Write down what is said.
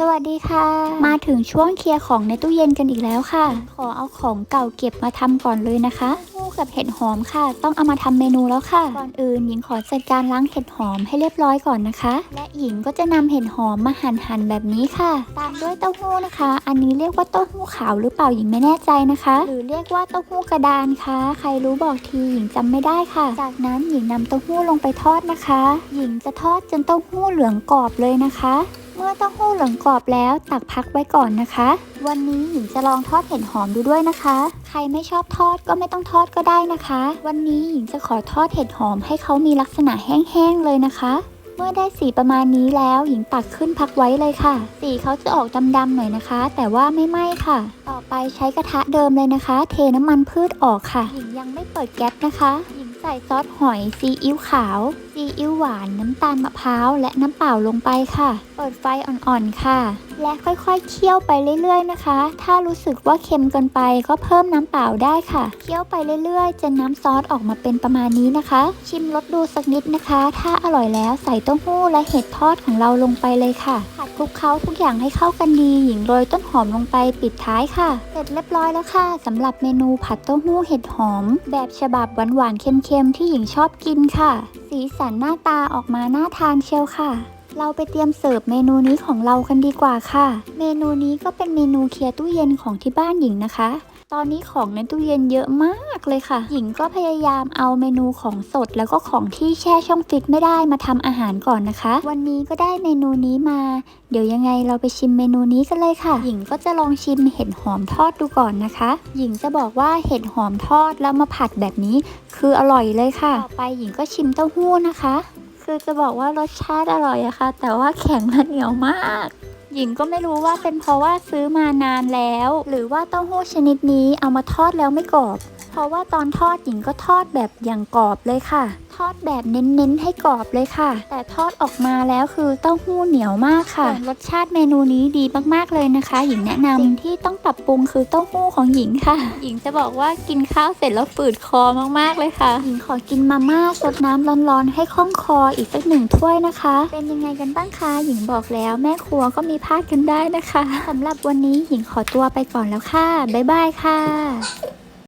สวัสดีค่ะ มาถึงช่วงเคลียร์ของในตู้เย็นกันอีกแล้วค่ะ ขอเอาของเก่าเก็บมาทำก่อนเลยนะคะคู่กับเห็ดหอมค่ะ ต้องเอามาทำเมนูแล้วค่ะ ก่อนอื่นหญิงขอจัดการล้างเห็ดหอมให้เรียบร้อยก่อนนะคะ และหญิงก็จะนำเห็ดหอมมาหั่นหั่นๆแบบนี้ค่ะ ตามด้วยเต้าหู้นะคะ อันนี้เรียกว่าเต้าหู้ขาวหรือเปล่าหญิงไม่แน่ใจนะคะ หรือเรียกว่าเต้าหู้กระดานค่ะ ใครรู้บอกทีหญิงจำไม่ได้ค่ะ จากนั้นหญิงนำเต้าหู้ลงไปทอดนะคะ หญิงจะทอดจนเต้าหู้เหลืองกรอบเลยนะคะเมื่อเต้าหู้เหลืองกรอบแล้ว ตักพักไว้ก่อนนะคะ วันนี้หญิงจะลองทอดเห็ดหอมดูด้วยนะคะ ใครไม่ชอบทอดก็ไม่ต้องทอดก็ได้นะคะ วันนี้หญิงจะขอทอดเห็ดหอมให้เขามีลักษณะแห้งๆเลยนะคะเมื่อได้สีประมาณนี้แล้วหญิงตักขึ้นพักไว้เลยค่ะ สีเขาจะออกดำๆหน่อยนะคะ แต่ว่าไม่ไหม้ค่ะ ต่อไปใช้กระทะเดิมเลยนะคะ เทน้ำมันพืชออกค่ะ หญิงยังไม่เปิดแก๊สนะคะ หญิงใส่ซอสหอยซีอิ๊วขาว ซีอิ๊วหวานน้ำตาลมะพร้าวและน้ำเปล่าลงไปค่ะ เปิดไฟอ่อนๆค่ะ และค่อยๆเคี่ยวไปเรื่อยๆนะคะ ถ้ารู้สึกว่าเค็มเกินไปก็เพิ่มน้ำเปล่าได้ค่ะ เคี่ยวไปเรื่อยๆจนน้ำซอสออกมาเป็นประมาณนี้นะคะ ชิมรสดูสักนิดนะคะ ถ้าอร่อยแล้วใส่เต้าหู้และเห็ดทอดของเราลงไปเลยค่ะผัดคลุกเคล้าทุกอย่างให้เข้ากันดีหญิงโรยต้นหอมลงไปปิดท้ายค่ะ เสร็จเรียบร้อยแล้วค่ะสำหรับเมนูผัดเต้าหู้เห็ดหอม แบบฉบับหวานๆเค็มๆที่หญิงชอบกินค่ะ สีสันหน้าตาออกมาน่าทานเชียวค่ะ เราไปเตรียมเสิร์ฟเมนูนี้ของเรากันดีกว่าค่ะ เมนูนี้ก็เป็นเมนูเคลียร์ตู้เย็นของที่บ้านหญิงนะคะ ตอนนี้ของในตู้เย็นเยอะมากเลยค่ะ หญิงก็พยายามเอาเมนูของสดแล้วก็ของที่แช่ช่องฟิตไม่ได้มาทำอาหารก่อนนะคะ วันนี้ก็ได้เมนูนี้มา เดี๋ยวยังไงเราไปชิมเมนูนี้กันเลยค่ะ หญิงก็จะลองชิมเห็ดหอมทอดดูก่อนนะคะ หญิงจะบอกว่าเห็ดหอมทอดแล้วมาผัดแบบนี้ คืออร่อยเลยค่ะ ต่อไปหญิงก็ชิมเต้าหู้นะคะ คือจะบอกว่ารสชาติอร่อยอะค่ะ แต่ว่าแข็งและเหนียวมาก หญิงก็ไม่รู้ว่าเป็นเพราะว่าซื้อมานานแล้ว หรือว่าเต้าหู้ชนิดนี้เอามาทอดแล้วไม่กรอบ เพราะว่าตอนทอดหญิงก็ทอดแบบอย่างกรอบเลยค่ะ ทอดแบบเน้นๆให้กรอบเลยค่ะ แต่ทอดออกมาแล้วคือเต้าหู้เหนียวมากค่ะ รสชาติเมนูนี้ดีมากๆเลยนะคะ หญิงแนะนำสิ่งที่ต้องปรับปรุงคือเต้าหู้ของหญิงค่ะ หญิงจะบอกว่ากินข้าวเสร็จแล้วฝืดคอมากๆเลยค่ะ หญิงขอกินมาม่าสดน้ำร้อนๆให้คล่องคออีกสักหนึ่งถ้วยนะคะ เป็นยังไงกันบ้างคะหญิงบอกแล้วแม่ครัวก็มีพลาดกันได้นะคะสำหรับวันนี้หญิงขอตัวไปก่อนแล้วค่ะบ๊ายบายค่ะ